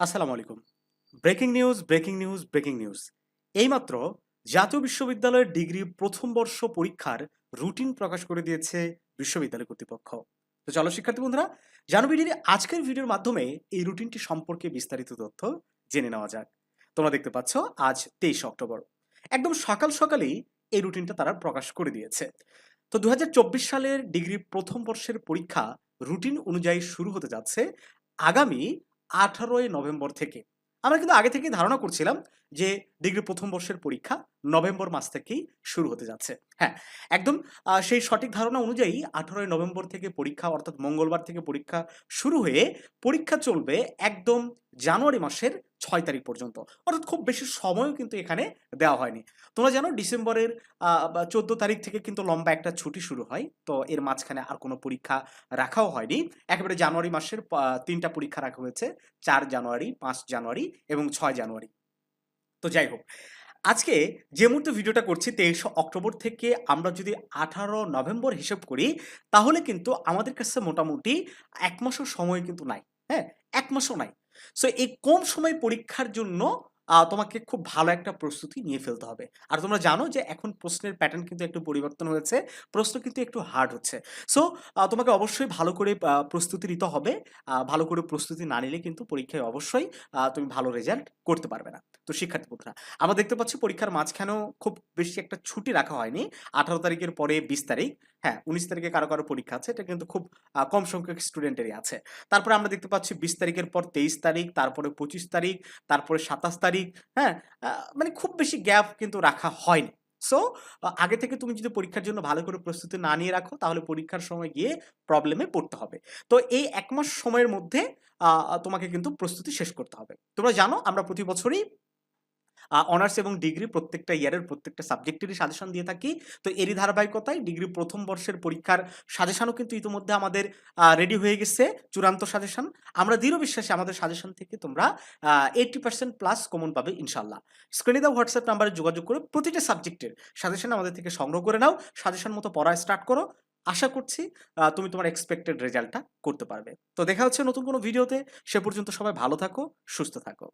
আসসালামু আলাইকুম। Breaking news breaking news breaking news. এইমাত্র জাতীয় বিশ্ববিদ্যালয়ের ডিগ্রি প্রথম বর্ষ পরীক্ষার রুটিন প্রকাশ করে দিয়েছে বিশ্ববিদ্যালয় কর্তৃপক্ষ। তো চলো শিক্ষার্থী বন্ধুরা জানবিডির আজকের ভিডিওর মাধ্যমে এই রুটিনটি সম্পর্কে বিস্তারিত তথ্য জেনে নেওয়া যাক। তোমরা দেখতে পাচ্ছ, আজ তেইশ অক্টোবর। একদম সকাল সকালেই এই রুটিনটা তারা প্রকাশ করে দিয়েছে। তো দু হাজার চব্বিশ সালের ডিগ্রি প্রথম বর্ষের পরীক্ষা রুটিন অনুযায়ী শুরু হতে যাচ্ছে আগামী আঠারোই নভেম্বর থেকে। আমরা কিন্তু আগে থেকেই ধারণা করছিলাম যে ডিগ্রি প্রথম বর্ষের পরীক্ষা নভেম্বর মাস থেকেই শুরু হতে যাচ্ছে। হ্যাঁ একদম সেই সঠিক ধারণা অনুযায়ী আঠারোই নভেম্বর থেকে পরীক্ষা অর্থাৎ মঙ্গলবার থেকে পরীক্ষা শুরু হয়ে পরীক্ষা চলবে একদম জানুয়ারি মাসের ছয় তারিখ পর্যন্ত। অর্থাৎ খুব বেশি সময়ও কিন্তু এখানে দেওয়া হয়নি। তোমরা জানো ডিসেম্বরের চোদ্দ তারিখ থেকে কিন্তু লম্বা একটা ছুটি শুরু হয়। তো এর মাঝখানে আর কোনো পরীক্ষা রাখাও হয়নি। একেবারে জানুয়ারি মাসের তিনটা পরীক্ষা রাখা হয়েছে। চার জানুয়ারি, পাঁচ জানুয়ারি এবং ছয় জানুয়ারি। তো যাই হোক, আজকে যে মুহূর্তে ভিডিওটা করছি তেইশ অক্টোবর থেকে আমরা যদি আঠারো নভেম্বর হিসেব করি, তাহলে কিন্তু আমাদের কাছে মোটামুটি এক মাসও সময় কিন্তু নাই। হ্যাঁ এক মাসও নাই। সো এই কম সময় পরীক্ষার জন্য তোমাকে খুব ভালো একটা প্রস্তুতি নিয়ে ফেলতে হবে। আর তোমরা জানো যে এখন প্রশ্নের প্যাটার্ন কিন্তু একটু পরিবর্তন হয়েছে, প্রশ্ন কিন্তু একটু হার্ড হচ্ছে। সো তোমাকে অবশ্যই ভালো করে প্রস্তুতি নিতে হবে। ভালো করে প্রস্তুতি না নিলে কিন্তু পরীক্ষায় অবশ্যই তুমি ভালো রেজাল্ট করতে পারবে না। তো শিক্ষার্থী বন্ধুরা, আমরা দেখতে পাচ্ছি পরীক্ষার মাঝখানেও খুব বেশি একটা ছুটি রাখা হয়নি। আঠারো তারিখের পরে বিশ তারিখ হ্যাঁ উনিশ তারিখে কারও কারও পরীক্ষা আছে। এটা কিন্তু খুব কম সংখ্যক স্টুডেন্টেরই আছে। তারপরে আমরা দেখতে পাচ্ছি বিশ তারিখের পর তেইশ তারিখ, তারপরে পঁচিশ তারিখ, তারপরে সাতাশ তারিখ হ্যাঁ? মানে খুব বেশি গ্যাপ কিন্তু রাখা হয়নি। সো আগে থেকে তুমি যদি পরীক্ষার জন্য ভালো করে প্রস্তুতি না নিয়ে রাখো, তাহলে পরীক্ষার সময় গিয়ে প্রবলেমে পড়তে হবে। তো এই এক মাস সময়ের মধ্যে তোমাকে কিন্তু প্রস্তুতি শেষ করতে হবে। তোমরা জানো, আমরা প্রতি বছরই অনার্স এবং ডিগ্রি প্রত্যেকটা ইয়ারের প্রত্যেকটা সাবজেক্টেরই সাজেশন দিয়ে থাকি। তো এরই ধারাবাহিকতায় ডিগ্রি প্রথম বর্ষের পরীক্ষার সাজেশনও কিন্তু ইতিমধ্যে আমাদের রেডি হয়ে গেছে, চূড়ান্ত সাজেশন আমরা দৃঢ় বিশ্বাসে আমাদের সাজেশন থেকে তোমরা এইটটি পার্সেন্ট প্লাস কমন পাবে ইনশাল্লাহ স্ক্রিনে দাও হোয়াটসঅ্যাপ নাম্বারে যোগাযোগ করে প্রতিটা সাবজেক্টের সাজেশন আমাদের থেকে সংগ্রহ করে নাও সাজেশন মতো পড়া স্টার্ট করো। আশা করছি তুমি তোমার এক্সপেক্টেড রেজাল্টটা করতে পারবে। তো দেখা হচ্ছে নতুন কোনো ভিডিওতে সে পর্যন্ত সবাই ভালো থাকো, সুস্থ থাকো।